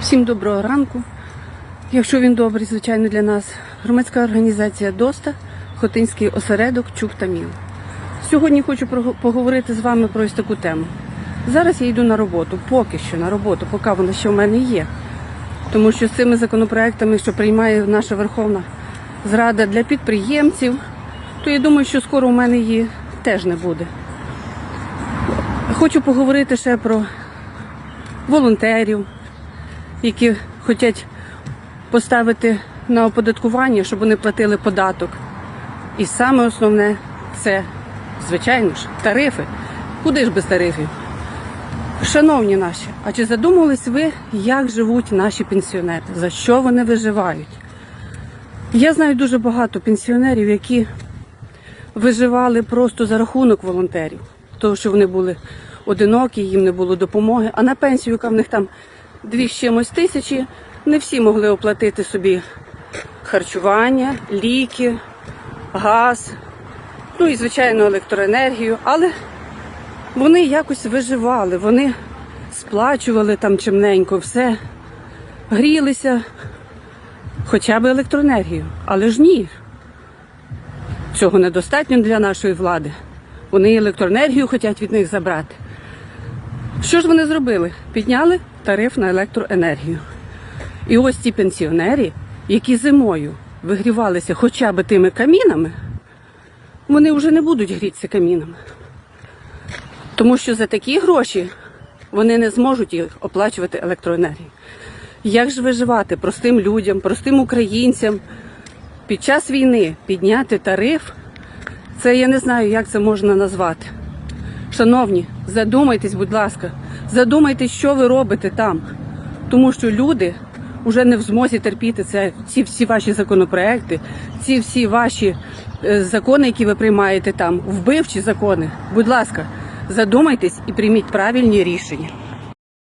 Всім доброго ранку. Якщо він добрий, звичайно, для нас. Громадська організація ДОСТА, Хотинський осередок Міл. Сьогодні хочу поговорити з вами про ось таку тему. Зараз я йду на роботу, поки що на роботу, поки вона ще в мене є. Тому що з цими законопроектами, що приймає наша Верховна Зрада для підприємців, то я думаю, що скоро у мене її теж не буде. Хочу поговорити ще про волонтерів, які хочуть поставити на оподаткування, щоб вони платили податок. І саме основне це, звичайно ж, тарифи. Куди ж без тарифів? Шановні наші, а чи задумувались ви, як живуть наші пенсіонери? За що вони виживають? Я знаю дуже багато пенсіонерів, які виживали просто за рахунок волонтерів, тому що вони були одинокі, їм не було допомоги. А на пенсію, яка в них там дві з чимось тисячі, не всі могли оплатити собі харчування, ліки, газ, ну і звичайно електроенергію. Але вони якось виживали, вони сплачували там чимненько все, грілися хоча б електроенергію. Але ж ні, Цього недостатньо для нашої влади. Вони електроенергію хочуть від них забрати. Що ж вони зробили? Підняли тариф на електроенергію. І ось ті пенсіонери, які зимою вигрівалися хоча б тими камінами, вони вже не будуть грітися камінами. Тому що за такі гроші вони не зможуть їх оплачувати електроенергію. Як ж виживати простим людям, простим українцям? під час війни підняти тариф, це я не знаю, як це можна назвати. Шановні, задумайтесь, будь ласка, задумайтесь, що ви робите там. Тому що люди вже не в змозі терпіти це, ці всі ваші законопроекти, ці всі ваші е, закони, які ви приймаєте там, вбивчі закони. Будь ласка, задумайтесь і прийміть правильні рішення.